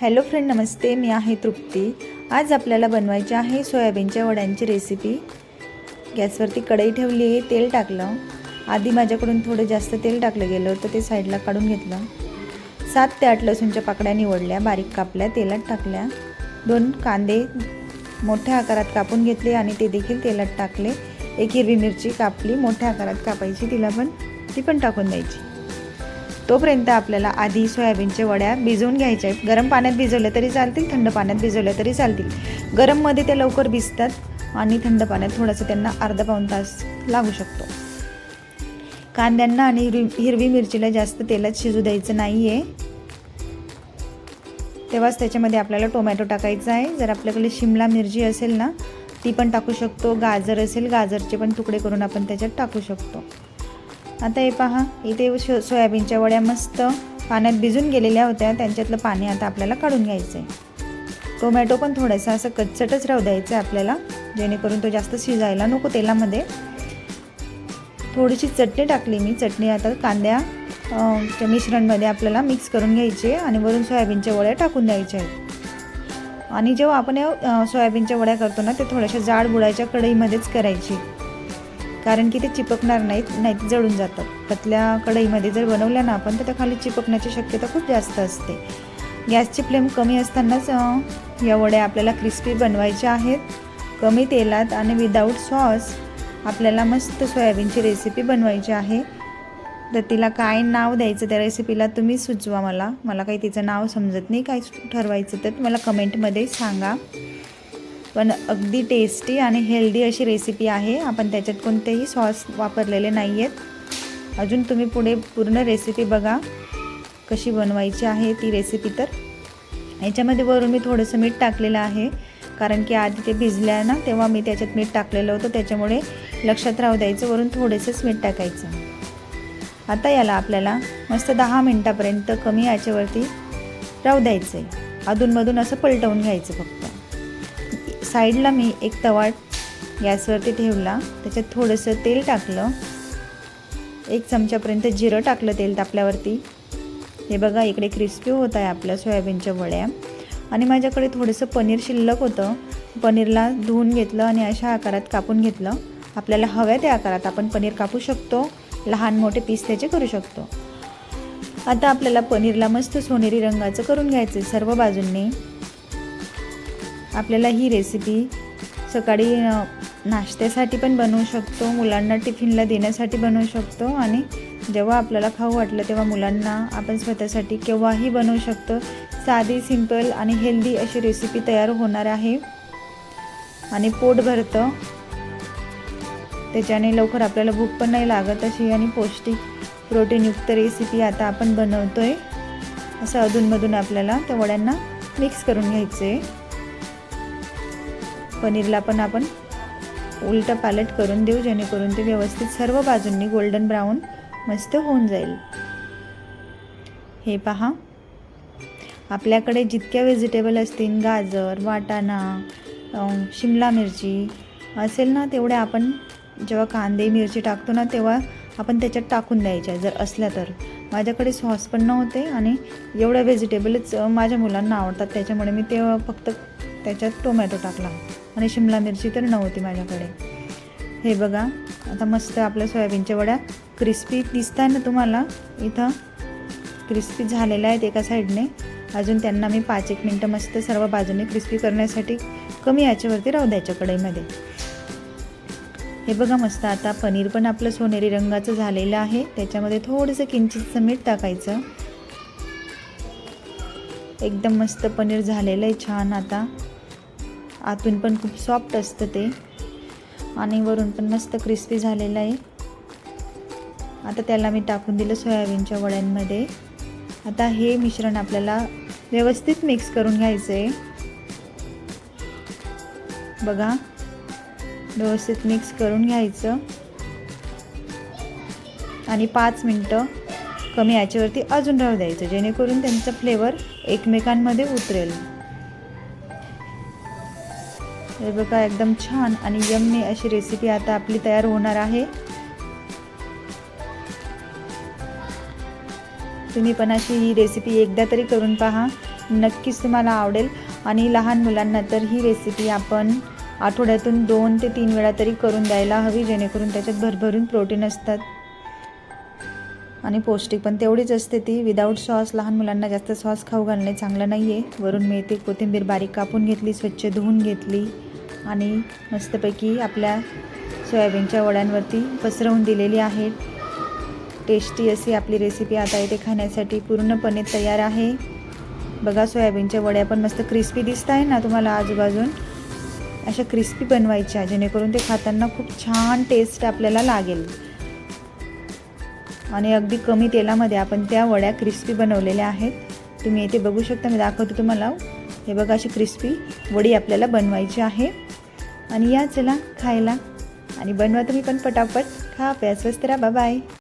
Hello friend नमस्ते. मी आहे तृप्ती. आज आपल्याला बनवायची आहे सोयाबीनच्या वड्यांची रेसिपी गॅसवरती कढई ठेवली आहे तेल टाकलं. आधी माझ्याकडून थोडं जास्त तेल टाकलं गेलं होतं ते साईडला काढून घेतलं. सात ते आठ लसूणच्या पाकड्या निवडल्या बारीक कापल्या तेलात टाकल्या. दोन कांदे मोठ्या आकारात कापून घेतले आणि ते देखील तेलात टाकले. एक हिरवी मिरची कापली मोठ्या आकारात कापायची तिला पण ती पण टाकून द्यायची. तोपर्यंत आपल्याला आधी सोयाबीनच्या वड्या भिजवून घ्यायच्या आहेत गरम पाण्यात भिजवल्या तरी चालतील थंड पाण्यात भिजवल्या तरी चालतील. गरममध्ये ते लवकर भिजतात आणि थंड पाण्यात थोडंसं त्यांना अर्धा पाऊण तास लागू शकतो. कांद्यांना आणि हिरवी हिरवी मिरचीला जास्त तेलात शिजू द्यायचं नाही आहे तेव्हाच त्याच्यामध्ये आपल्याला टोमॅटो टाकायचा आहे. जर आपल्याकडे शिमला मिरची असेल ना ती पण टाकू शकतो. गाजर असेल गाजरचे पण तुकडे करून आपण त्याच्यात टाकू शकतो. आता हे पहा इथे शो सोयाबीनच्या वड्या मस्त पाण्यात भिजून गेलेल्या होत्या. त्यांच्यातलं पाणी आता आपल्याला काढून घ्यायचं आहे टोमॅटो पण थोडासा असं कच्चटच राहू द्यायचं आहे आपल्याला जेणेकरून तो जास्त शिजायला नको तेलामध्ये. थोडीशी चटणी टाकली मी. चटणी आता कांद्या च्या मिश्रणमध्ये आपल्याला मिक्स करून घ्यायची आहे आणि वरून सोयाबीनच्या वड्या टाकून द्यायच्या आहेत. आणि जेव्हा आपण सोयाबीनच्या वड्या करतो ना ते थोड्याशा जाड बुडायच्या कढईमध्येच करायची. कारण की ते चिपकणार नाहीत नाहीत जळून जातात. त्यातल्या कढईमध्ये जर बनवल्या ना आपण तर त्या खाली चिपकण्याची शक्यता खूप जास्त असते. गॅसची फ्लेम कमी असतानाच या वड्या आपल्याला क्रिस्पी बनवायच्या आहेत. कमी तेलात आणि विदाऊट सॉस आपल्याला मस्त सोयाबीनची रेसिपी बनवायची आहे. तर तिला काय नाव द्यायचं त्या रेसिपीला तुम्ही सुचवा मला. मला काही तिचं नाव समजत नाही काय ठरवायचं तर मला कमेंटमध्ये सांगा. पण अगदी टेस्टी आणि हेल्दी अशी रेसिपी आहे. आपण त्याच्यात कोणतेही सॉस वापरलेले नाही आहेत अजून तुम्ही पुढे पूर्ण रेसिपी बघा. कशी बनवायची आहे ती रेसिपी तर. याच्यामध्ये वरून मी थोडंसं मीठ टाकलेलं आहे. कारण की आधी ते भिजल्या ना तेव्हा मी त्याच्यात मीठ टाकलेलं होतं. त्याच्यामुळे लक्षात राहू द्यायचं. वरून थोडंसंच मीठ टाकायचं. आता याला आपल्याला मस्त दहा मिनटापर्यंत कमी याच्यावरती राहू द्यायचं आहे अधूनमधून असं पलटवून घ्यायचं फक्त. साईडला मी एक तवा गॅसवरती ठेवला. त्याच्यात थोडंसं तेल टाकलं. एक चमच्यापर्यंत जिरं टाकलं तेल तापल्यावरती. हे बघा इकडे क्रिस्पी होत आहे आपल्या सोयाबीनच्या वड्या. आणि माझ्याकडे थोडंसं पनीर शिल्लक होतं. पनीरला धुवून घेतलं आणि अशा आकारात कापून घेतलं. आपल्याला हव्या त्या आकारात आपण पनीर कापू शकतो. लहान मोठे पीस त्याचे करू शकतो. आता आपल्याला पनीरला मस्त सोनेरी रंगाचं करून घ्यायचं आहे सर्व बाजूंनी. आपल्याला ही रेसिपी सकाळी नाश्त्यासाठी पण बनवू शकतो मुलांना टिफिनला देण्यासाठी बनवू शकतो आणि जेव्हा आपल्याला खाऊ वाटलं तेव्हा मुलांना आपण स्वतःसाठी केव्हाही बनवू शकतो. साधी सिंपल आणि हेल्दी अशी रेसिपी तयार होणार आहे. आणि पोट भरतं. त्याच्याने लवकर आपल्याला भूक पण नाही लागत अशी आणि पौष्टिक प्रोटीनयुक्त रेसिपी आता आपण बनवतो आहे असं अधूनमधून आपल्याला त्या वड्यांना मिक्स करून घ्यायचं आहे पनीरला पण आपण उलटं पॅलेट करून देऊ जेणेकरून ते व्यवस्थित सर्व बाजूंनी गोल्डन ब्राऊन मस्त होऊन जाईल. हे पहा. आपल्याकडे जितक्या व्हेजिटेबल असतील गाजर वाटाणा शिमला मिरची असेल ना तेवढ्या आपण जेव्हा कांदे मिरची टाकतो ना तेव्हा आपण त्याच्यात टाकून द्यायच्या जर असल्या तर. माझ्याकडे सॉस पण नव्हते आणि एवढ्या व्हेजिटेबलच माझ्या मुलांना आवडतात त्याच्यामुळे मी ते फक्त त्याच्यात टोमॅटो टाकला. आणि शिमला मिरची तर नव्हती माझ्याकडे. हे बघा आता मस्त आपल्या सोयाबीनच्या वड्या क्रिस्पी दिसत आहे ना तुम्हाला? इथं क्रिस्पी झालेल्या आहेत एका साईडने अजून त्यांना मी पाच एक मिनटं मस्त सर्व बाजूने क्रिस्पी करण्यासाठी कमी याच्यावरती राहू द्यायच्या कढईमध्ये. हे बघा मस्त आता पनीर पण आपलं सोनेरी रंगाचं झालेलं आहे. त्याच्यामध्ये थोडंसं किंचितचं मीठ टाकायचं. एकदम मस्त पनीर झालेलं आहे छान आता. आतून पण खूप सॉफ्ट असतं ते. आणि वरून पण मस्त क्रिस्पी झालेलं आहे. आता त्याला मी टाकून दिलं सोयाबीनच्या वड्यांमध्ये. आता हे मिश्रण आपल्याला व्यवस्थित मिक्स करून घ्यायचं आहे बघा व्यवस्थित मिक्स करून घ्यायचं. आणि पाच मिनटं कमी याच्यावरती अजून राहू द्यायचं जेणेकरून त्यांचा फ्लेवर एकमेकांमध्ये उतरेल. हे बघा एकदम छान आणि यम्मी अशी रेसिपी आता आपली तयार होणार आहे. तुम्ही पण अशी ही रेसिपी एकदा तरी करून पहा. नक्कीच तुम्हाला आवडेल. आणि लहान मुलांना तर ही रेसिपी आपण आठवड्यातून दोन ते तीन वेळा तरी करून द्यायला हवी जेणेकरून त्याच्यात भरभरून प्रोटीन असतात. आणि पौष्टिक पण तेवढीच असते ती. विदाऊट सॉस लहान मुलांना जास्त सॉस खाऊ घालणे चांगलं नाही आहे वरून मेथी कोथिंबीर बारीक कापून घेतली स्वच्छ धुवून घेतली. आणि मस्तपैकी आपल्या सोयाबीनच्या वड्यांवरती पसरवून दिलेली आहे. टेस्टी अशी आपली रेसिपी आता इथे खाण्यासाठी पूर्णपणे तयार आहे. बघा सोयाबीनच्या वड्या पण मस्त क्रिस्पी दिसत आहे ना तुम्हाला आजूबाजून. अशा क्रिस्पी बनवायच्या जेणेकरून ते खाताना खूप छान टेस्ट आपल्याला लागेल. आणि अगदी कमी तेलामध्ये आपण त्या वड्या क्रिस्पी बनवलेल्या आहेत. तुम्ही इथे बघू शकता मी दाखवते तुम्हाला. हे बघा अशी क्रिस्पी वडी आपल्याला बनवायची आहे. आणि या चला खायला. आणि बनवा तुम्ही पण पटापट. खा प्या स्वस्त राहा. बाय